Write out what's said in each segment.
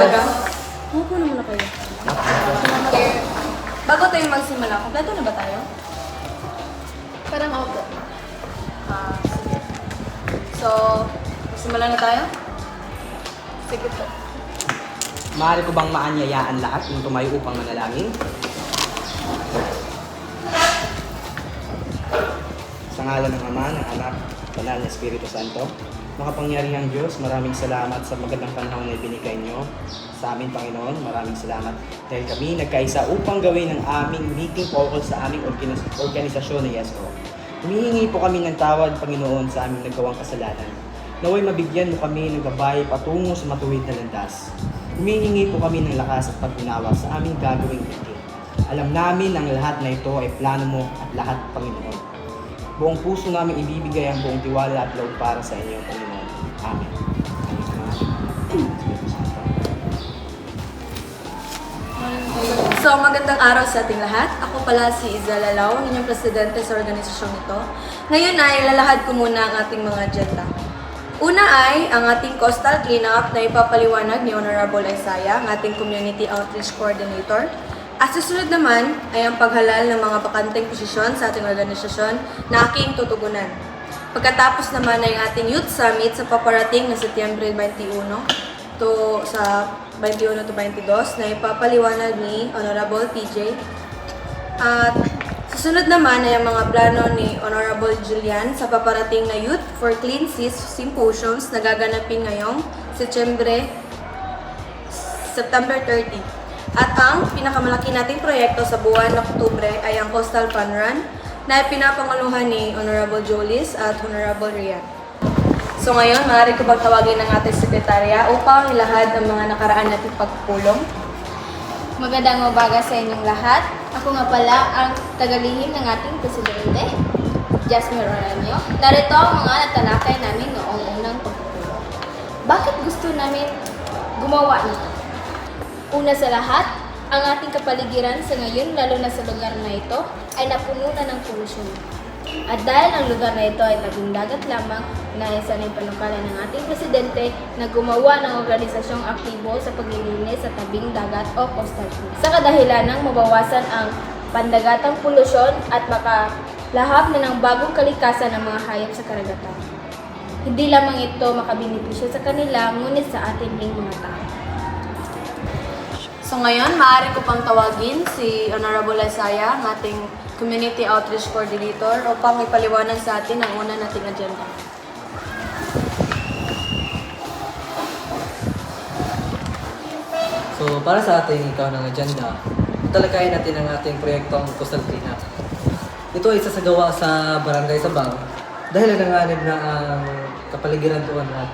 Talaga? Upo na muna kayo. Salamat. Bago tayo magsimula, kompleto na ba tayo? Parang opo. Ah, sige. So, simulan na tayo? Sige po. Maaari ko bang maanyayaan lahat kung tumayo upang manalangin? Sa ngalan ng Ama, ng Anak, Banal na Espiritu Santo, makapangyarihang Diyos, maraming salamat sa magandang panahon na ibinigay niyo sa amin, Panginoon. Maraming salamat dahil kami nagkaisa upang gawin ang aming meeting tungkol sa aming organis- organisasyon na YESO. Humihingi po kami ng tawad, Panginoon, sa aming nagawang kasalanan. Naway mabigyan mo kami ng gabay patungo sa matuwid na landas. Humihingi po kami ng lakas at pag-unawa sa aming gagawing meeting. Alam namin ang lahat na ito ay plano mo at lahat, Panginoon. Buong puso namin ibibigay ang buong tiwala at loob para sa inyo, Panginoon. So, magandang araw sa ating lahat. Ako pala si Izel Lalaw, inyong presidente sa organisasyon ito. Ngayon ay lalahad ko muna ang ating mga agenda. Una ay ang ating coastal cleanup na ipapaliwanag ni Honorable Isaiah, ang ating Community Outreach Coordinator. At susunod naman ay ang paghalal ng mga bakanteng posisyon sa ating organisasyon na aking tutugunan. Pagkatapos naman ang ating Youth Summit sa paparating na Setyembre 21 to sa 21 to 22 na ipapaliwanag ni Honorable TJ. At susunod naman ay ang mga plano ni Honorable Julian sa paparating na Youth for Clean Seas Symposiums na gaganapin ngayong Setyembre September 30. At ang pinakamalaki nating proyekto sa buwan ng Oktubre ay ang Coastal Fun Run na pinapangaluhan ni Honorable Jolis at Honorable Rian. So ngayon, maaari ko bang tawagin ng ating sekretarya upang ilahad ang mga nakaraan nating pagpulong? Magandang umaga sa inyong lahat. Ako nga pala ang tagalihim ng ating presidente, Jasmine Oranio. Narito ang mga natalakay namin noong unang pagpupulong. Bakit gusto namin gumawa nito? Una sa lahat, ang ating kapaligiran sa ngayon, lalo na sa lugar na ito, ay napuno na ng polusyon. At dahil ang lugar na ito ay tabing dagat lamang, nais na yung panukalan ng ating presidente na gumawa ng organisasyong aktibo sa paglilinis sa tabing dagat o coastal clean. Sa kadahilan ng mabawasan ang pandagatang polusyon at makalahap na ng bagong kalikasan ng mga hayop sa karagatan. Hindi lamang ito makabinipisyo sa kanila, ngunit sa ating mga tao. So ngayon, maaari ko pang tawagin si Honorable Isaiah, ang Community Outreach Coordinator, upang ipaliwanag sa atin ang una nating agenda. So, para sa ating ikaw ng agenda, talakayin natin ang ating proyektong Coastal Cleanup. Ito ay sasagawa sa Barangay Sabang dahil nanganib na ang kapaligiran doon at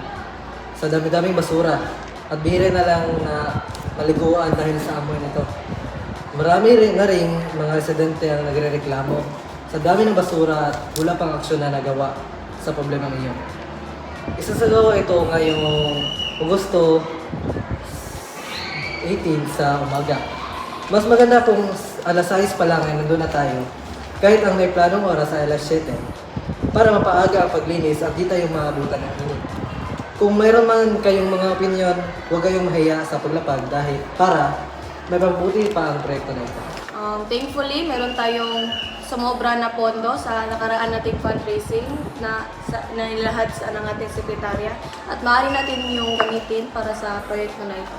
sa dami-daming basura at bihira na lang na maliguan dahil sa amoy nito. Marami rin na rin mga residente ang nagre-reklamo sa dami ng basura at wala pang aksyon na nagawa sa problema iyon. Isasagawa ito ngayong Agosto 18 sa umaga. Mas maganda kung alas 6 pa lang ay nandun na tayo. Kahit ang may planong oras ay alas 7 para mapaaga ang paglinis at di tayo maabutan ng init. Kung mayroon man kayong mga opinion, huwag kayong mahiya sa paglapag dahil para may mabuti pa ang proyekto na ito. Um, thankfully, meron tayong sumobra na pondo sa nakaraan nating fundraising na, sa, na nilahad sa ng ating sekretarya at maaari natin yung gamitin para sa proyekto na ito.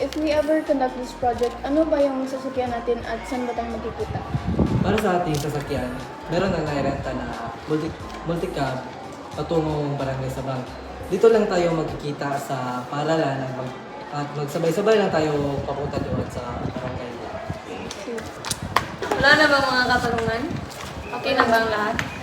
If we ever conduct this project, ano ba yung sasakyan natin at saan ba tayo magkikita? Para sa ating sasakyan, meron na nairenta na multi, multicab patungong barangay Sabang. Dito lang tayo magkikita sa paaralan at, mag, at magsabay-sabay lang tayo papunta doon sa barangay. Wala na ba mga katanungan? Okay na ba ang lahat?